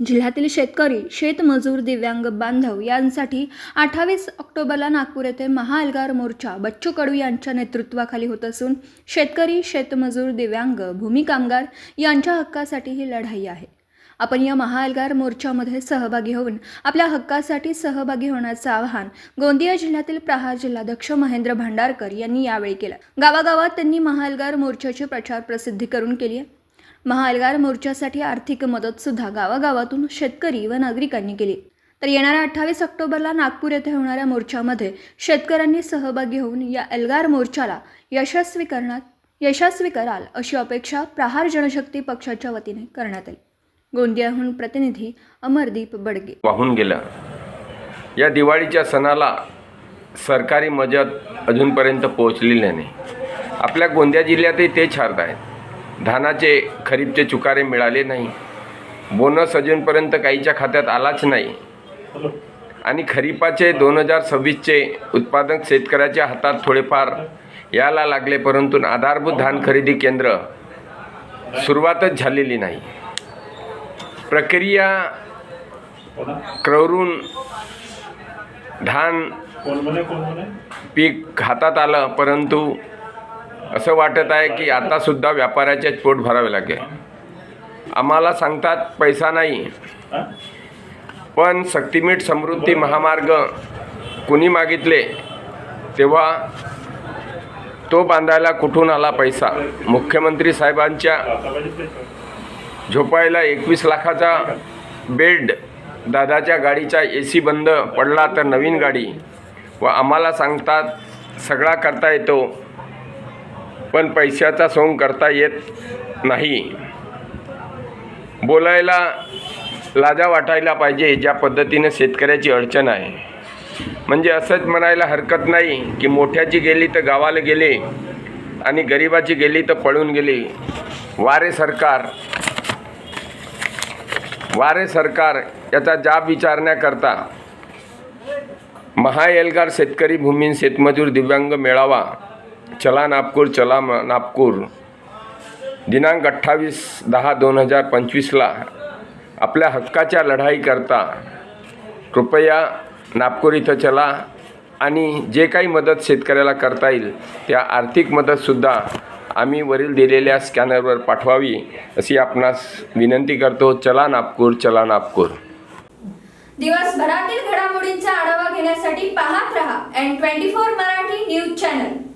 जिल्ह्यातील शेतकरी शेतमजूर दिव्यांग बांधव यांसाठी अठ्ठावीस ऑक्टोबरला नागपूर येथे महाएल्गार मोर्चा बच्चू कडू यांच्या नेतृत्वाखाली होत असून शेतकरी शेतमजूर दिव्यांग भूमी कामगार यांच्या हक्कासाठी ही लढाई आहे. आपण या महाएल्गार मोर्चामध्ये सहभागी होऊन आपल्या हक्कासाठी सहभागी होण्याचं आवाहन गोंदिया जिल्ह्यातील प्रहार जिल्हाध्यक्ष महेंद्र भांडारकर यांनी यावेळी केलं. गावागावात त्यांनी महाएल्गार मोर्चाची प्रचार प्रसिद्धी करून केली आहे. महाएल्गार मोर्चासाठी आर्थिक मदत सुद्धा गावागावातून शेतकरी व नागरिकांनी केली. तर येणाऱ्या अठ्ठावीस ऑक्टोबरला नागपूर येथे होणाऱ्या मोर्चामध्ये शेतकऱ्यांनी सहभागी होऊन या एल्गार मोर्चाला यशस्वी करण्यात यशस्वी कराल अशी अपेक्षा प्रहार जनशक्ती पक्षाच्या वतीने करण्यात आली. गोंदियाहून प्रतिनिधी अमरदीप बडगे. वाहून गेलं या दिवाळीच्या सणाला सरकारी मदत अजूनपर्यंत पोहोचलेली नाही. आपल्या गोंदिया जिल्ह्यातही ते छारत आहेत. धानाचे खरीपचे चुकारे मिळाले नाही. बोनस अजूनपर्यंत काहीच्या खात्यात आलाच नाही. आणि खरीपाचे दोन हजार सव्वीसचे उत्पादक शेतकऱ्याच्या हातात थोडेफार यायला लागले परंतु आधारभूत धान खरेदी केंद्र सुरुवातच झालेली नाही. प्रक्रिया करून धान पीक हातात आलं परंतु असं वाटत आहे की आतासुद्धा व्यापाऱ्याचे पोट भरावे लागेल. आम्हाला सांगतात पैसा नाही. पण शक्तिमीठ समृद्धी महामार्ग कुणी मागितले तेव्हा तो बांधायला कुठून आला पैसा? मुख्यमंत्री साहेबांच्या झोपायला एकवीस लाखाचा बेड दादाच्या गाडीचा ए सी बंद पडला तर नवीन गाडी. व आम्हाला सांगतात सगळा करता येतो. पण पैशाचा सोंग करता येत नाही. बोलायला लाजा वाटायला पाहिजे ज्या पद्धतीने शेतकऱ्याची अडचण आहे. म्हणजे असंच म्हणायला हरकत नाही की मोठ्याची गेली तर गावाला गेले आणि गरिबाची गेली तर पळून गेली. वारे सरकार वारे सरकार याचा जाब विचारण्याकरता महाएल्गार शेतकरी भूमीन शेतमजूर दिव्यांग मेळावा. चला नागपूर चला म- नागपूर. दिनांक अठ्ठावीस दहा दोन हजार पंचवीसला आपल्या हक्काच्या लढाईकरता कृपया नागपूर इथं चला आणि जे काही मदत शेतकऱ्याला करता येईल त्या आर्थिक मदतसुद्धा आम्ही वरील दिलेल्या स्कॅनरवर पाठवावी अशी आपणास विनंती करतो. चला नागपूर चला नागपूर. दिवसभरातील घडामोडींचा आढावा घेण्यासाठी पाहत रहा N twenty four Marathi news channel.